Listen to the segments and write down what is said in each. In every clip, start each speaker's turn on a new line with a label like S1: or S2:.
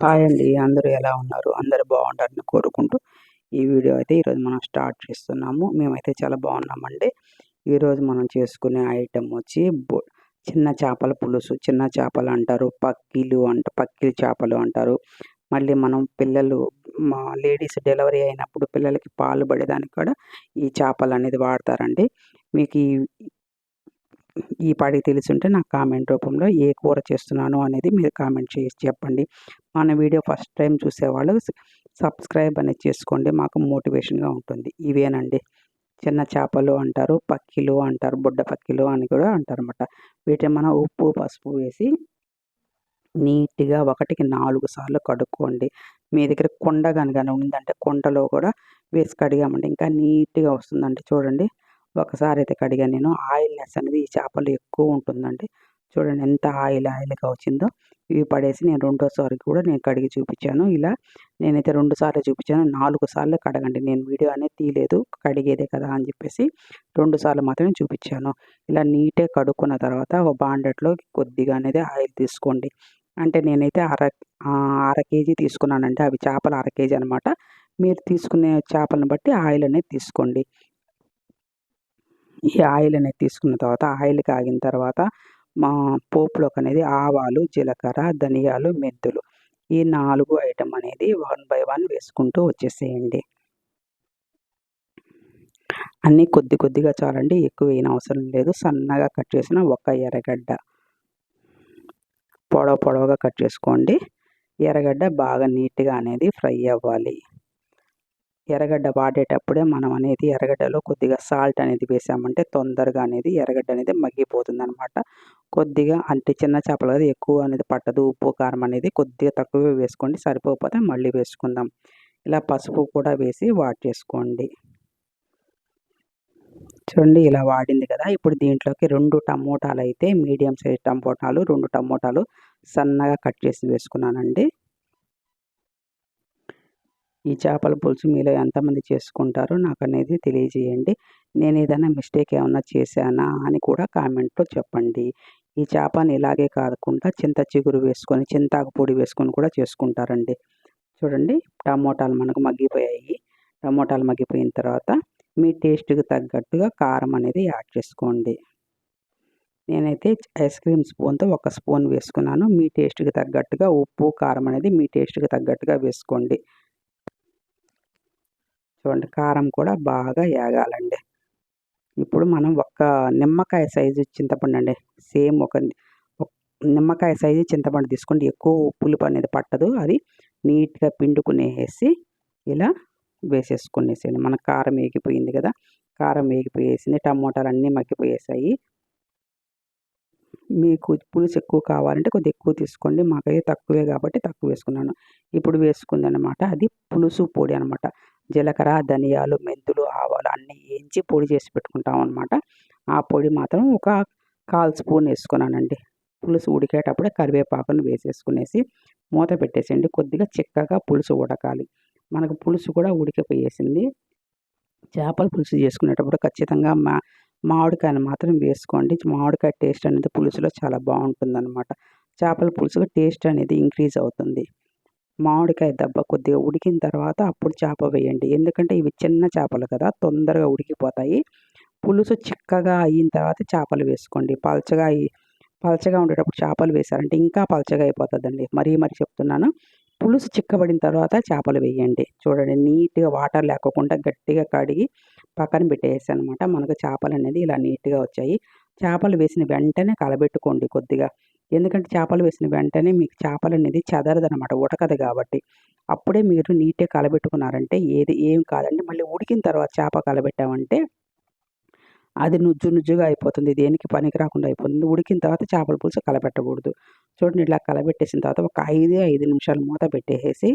S1: Hi అండి అందరూ ఎలా ఉన్నారు? అందరూ బాగుంటారని కోరుకుంటూ ఈ వీడియో అయితే ఈరోజు మనం స్టార్ట్ చేస్తున్నాము. మేమైతే చాలా బాగున్నామండి. ఈరోజు మనం చేసుకునే ఐటెం వచ్చి చిన్న చేపల పులుసు చిన్న చేపలు అంటారు పక్కిలు అంట పక్కిలు చేపలు అంటారు. మళ్ళీ మనం పిల్లలు మా లేడీస్ డెలివరీ అయినప్పుడు పిల్లలకి పాలు పడేదానికి కూడా ఈ చేపలు అనేది వాడతారండి. మీకు ఈ ఈ పాటికి తెలుసుంటే నాకు కామెంట్ రూపంలో ఏ కూర చేస్తున్నాను అనేది మీరు కామెంట్ చేసి చెప్పండి. మన వీడియో ఫస్ట్ టైం చూసేవాళ్ళు సబ్స్క్రైబ్ అనేది చేసుకోండి. మాకు మోటివేషన్గా ఉంటుంది. ఇవేనండి. చిన్న చేపలు అంటారు పక్కిలు అంటారు బుడ్డ పక్కిలు అని కూడా అంటారు అనమాట వీటిని మనం ఉప్పు పసుపు వేసి నీట్గా ఒకటికి నాలుగు సార్లు కడుక్కోండి. మీ దగ్గర కొండ కనుక ఉందంటే కొండలో కూడా వేసి కడిగామండి. ఇంకా నీట్గా వస్తుందండి చూడండి. ఒకసారి అయితే కడిగాను నేను ఆయిల్నెస్ అనేది ఈ చేపలు ఎక్కువ ఉంటుందండి. చూడండి ఎంత ఆయిల్ ఆయిల్గా వచ్చిందో. ఇవి పడేసి నేను రెండోసారి కూడా నేను కడిగి చూపించాను. ఇలా నేనైతే రెండు సార్లు చూపించాను. నాలుగు సార్లు కడగండి. నేను వీడియో అనేది తీయలేదు. కడిగేదే కదా అని చెప్పేసి రెండు సార్లు మాత్రమే చూపించాను. ఇలా నీట్గా కడుక్కున్న తర్వాత ఒక బాండెట్లో కొద్దిగా అనేది ఆయిల్ తీసుకోండి. అంటే నేనైతే అర అర కేజీ తీసుకున్నానంటే అవి చేపలు అర కేజీ అనమాట. మీరు తీసుకునే చేపలను బట్టి ఆయిల్ అనేది తీసుకోండి. ఈ ఆయిల్ అనేది తీసుకున్న తర్వాత ఆయిల్ కాగిన తర్వాత మా పోపులోకి అనేది ఆవాలు జీలకర్ర ధనియాలు మెంతులు ఈ నాలుగు ఐటమ్ అనేది వన్ బై వన్ వేసుకుంటూ వచ్చేసేయండి. అన్నీ కొద్ది కొద్దిగా చాలండి ఎక్కువ వేయన అవసరం లేదు. సన్నగా కట్ చేసిన ఒక ఎర్రగడ్డ. పొడవ పొడవగా కట్ చేసుకోండి. ఎర్రగడ్డ బాగా నీట్గా అనేది ఫ్రై అవ్వాలి. ఎర్రగడ్డ వాడేటప్పుడే మనం అనేది ఎర్రగడ్డలో కొద్దిగా సాల్ట్ అనేది వేసామంటే తొందరగా అనేది ఎర్రగడ్డ అనేది మగ్గిపోతుంది అనమాట కొద్దిగా అంటే చిన్న చేపలు కదా ఎక్కువ అనేది పట్టదు. ఉప్పు కారం అనేది కొద్దిగా తక్కువ వేసుకోండి. సరిపోకపోతే మళ్ళీ వేసుకుందాం. ఇలా పసుపు కూడా వేసి వాడ్ చేసుకోండి చూడండి ఇలా వాడింది కదా. ఇప్పుడు దీంట్లోకి రెండు టమోటాలు అయితే మీడియం సైజ్ టమోటాలు రెండు టమోటాలు సన్నగా కట్ చేసి వేసుకున్నానండి. ఈ చేపల పులుసు మీలో ఎంతమంది చేసుకుంటారో నాకు అనేది తెలియజేయండి. నేను ఏదైనా మిస్టేక్ ఏమన్నా చేశానా అని కూడా కామెంట్లో చెప్పండి. ఈ చేపని ఇలాగే కాకుండా చింత చిగురు వేసుకొని చింతాకు పొడి వేసుకొని కూడా చేసుకుంటారండి. చూడండి టమోటాలు మనకు మగ్గిపోయాయి. టమోటాలు మగ్గిపోయిన తర్వాత మీ టేస్ట్కి తగ్గట్టుగా కారం అనేది యాడ్ చేసుకోండి. నేనైతే ఐస్ క్రీమ్ స్పూన్తో ఒక స్పూన్ వేసుకున్నాను. మీ టేస్ట్కి తగ్గట్టుగా ఉప్పు కారం అనేది మీ టేస్ట్కి తగ్గట్టుగా వేసుకోండి. చూడండి కారం కూడా బాగా ఏగాలండి. ఇప్పుడు మనం ఒక నిమ్మకాయ సైజు చింతపండు అండి సేమ్ ఒక నిమ్మకాయ సైజు చింతపండు తీసుకోండి. ఎక్కువ పులుపు అనేది పట్టదు. అది నీట్గా పిండుకునేసి ఇలా వేసేసుకునేసేయండి. మన కారం వేగిపోయింది కదా కారం వేగిపోయేసింది టమోటాలు అన్నీ మగ్గిపోయేసాయి. మీకు పులుసు ఎక్కువ కావాలంటే కొద్దిగా ఎక్కువ తీసుకోండి. మాకైతే తక్కువే కాబట్టి తక్కువ వేసుకున్నాను. ఇప్పుడు వేసుకుందనమాట. అది పులుసు పొడి అనమాట. జీలకర్ర ధనియాలు మెంతులు ఆవాలు అన్నీ వేయించి పొడి చేసి పెట్టుకుంటాం అనమాట ఆ పొడి మాత్రం ఒక కాల్ స్పూన్ వేసుకున్నానండి. పులుసు ఉడికేటప్పుడే కరివేపాకును వేసేసుకునేసి మూత పెట్టేసేయండి. కొద్దిగా చిక్కగా పులుసు ఉడకాలి. మనకు పులుసు కూడా ఉడికిపోయేసింది. చేపల పులుసు చేసుకునేటప్పుడు ఖచ్చితంగా మా మామిడికాయను మాత్రం వేసుకోండి. మామిడికాయ టేస్ట్ అనేది పులుసులో చాలా బాగుంటుందన్నమాట. చేపల పులుసుగా టేస్ట్ అనేది ఇంక్రీజ్ అవుతుంది. మామిడికాయ దెబ్బ కొద్దిగా ఉడికిన తర్వాత అప్పుడు చేప వేయండి. ఎందుకంటే ఇవి చిన్న చేపలు కదా తొందరగా ఉడికిపోతాయి. పులుసు చిక్కగా అయిన తర్వాత చేపలు వేసుకోండి. పలచగా పలచగా ఉండేటప్పుడు చేపలు వేసారంటే ఇంకా పలచగా అయిపోతుందండి. మరీ మరీ చెప్తున్నాను. పులుసు చిక్కబడిన తర్వాత చేపలు వేయండి. చూడండి నీట్గా వాటర్ లేకోకుండా గట్టిగా కడిగి పక్కన పెట్టేసి అనమాట మనకు చేపలు అనేది ఇలా నీట్గా వచ్చాయి. చేపలు వేసిన వెంటనే కలబెట్టుకోండి కొద్దిగా. ఎందుకంటే చేపలు వేసిన వెంటనే మీకు చేపలు అనేది చెదరదనమాట ఉడకదు కాబట్టి. అప్పుడే మీరు నీట్గా కలబెట్టుకున్నారంటే ఏది ఏం కాదండి. మళ్ళీ ఉడికిన తర్వాత చేప కలబెట్టామంటే అది నుజ్జు నుజ్జుగా అయిపోతుంది దేనికి పనికి రాకుండా అయిపోతుంది. ఉడికిన తర్వాత చేపల పులుసు కలబెట్టకూడదు. చూడండి ఇట్లా కలబెట్టేసిన తర్వాత ఒక ఐదు ఐదు నిమిషాలు మూత పెట్టేసి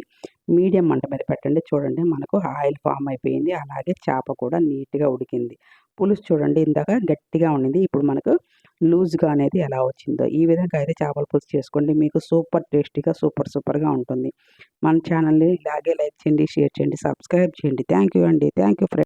S1: మీడియం మంట మీద పెట్టండి. చూడండి మనకు ఆయిల్ ఫామ్ అయిపోయింది. అలాగే చేప కూడా నీట్గా ఉడికింది. పులుసు చూడండి ఇందాక గట్టిగా ఉండింది. ఇప్పుడు మనకు లూజ్గా అనేది ఎలా వచ్చిందో. ఈ విధంగా అయితే చేపల పులుసు చేసుకోండి. మీకు సూపర్ టేస్టీగా సూపర్ సూపర్గా ఉంటుంది. మన ఛానల్ని ఇలాగే లైక్ చేయండి షేర్ చేయండి సబ్స్క్రైబ్ చేయండి. థ్యాంక్ యూ అండి. Thank you friend